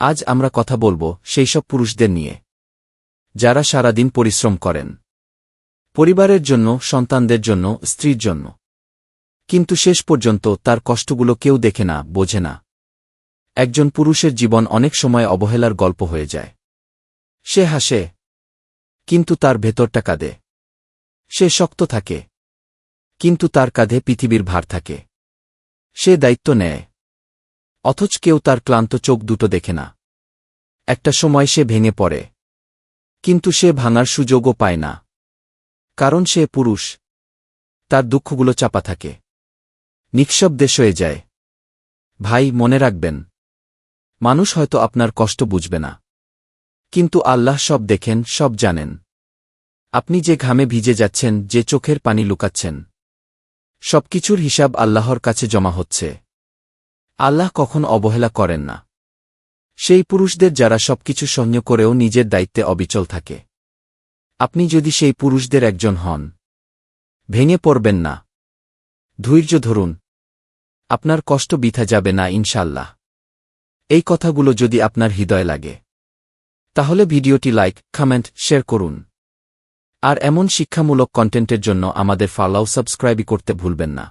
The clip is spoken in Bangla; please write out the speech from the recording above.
আজ আমরা কথা বলব সেই সব পুরুষদের নিয়ে। যারা সারাদিন পরিশ্রম করেন। পরিবারের জন্য, সন্তানদের জন্য, স্ত্রীর জন্য। কিন্তু শেষ পর্যন্ত তার কষ্টগুলো কেউ দেখে না, বোঝে না। একজন পুরুষের জীবন অনেক সময় অবহেলার গল্প হয়ে যায়। সে হাসে, কিন্তু তার ভেতরটা কাঁদে। সে শক্ত থাকে, কিন্তু তার কাঁধে পৃথিবীর ভার থাকে। সে দায়িত্ব নেয়। অথচ কেউ তার ক্লান্ত চোখ দুটো দেখে না। একটা সময় সে ভেঙে পড়ে। কিন্তু সে ভাঙার সুযোগও পায় না। কারণ সে পুরুষ। তার দুঃখগুলো চাপা থাকে। নিঃশব্দে সয়ে যায়। ভাই, মনে রাখবেন। মানুষ হয়তো আপনার কষ্ট বুঝবে না। কিন্তু আল্লাহ সব দেখেন, সব জানেন। আপনি যে ঘামে ভিজে যাচ্ছেন, যে চোখের পানি লুকাচ্ছেন, সবকিছুর হিসাব আল্লাহর কাছে জমা হচ্ছে। আল্লাহ কখন অবহেলা করেন না। সেই পুরুষদের যারা সবকিছু সহ্য করেও নিজের দায়িত্বে অবিচল থাকে। আপনি যদি সেই পুরুষদের একজন হন, ভেঙে পড়বেন না। ধৈর্য ধরুন। আপনার কষ্ট বিথা যাবে না ইনশাল্লাহ এই কথাগুলো যদি আপনার হৃদয় লাগে, তাহলে ভিডিওটি লাইক, কমেন্ট, শেয়ার করুন। আর এমন শিক্ষামূলক কন্টেন্টের জন্য আমাদের ফলাও সাবস্ক্রাইবই করতে ভুলবেন না।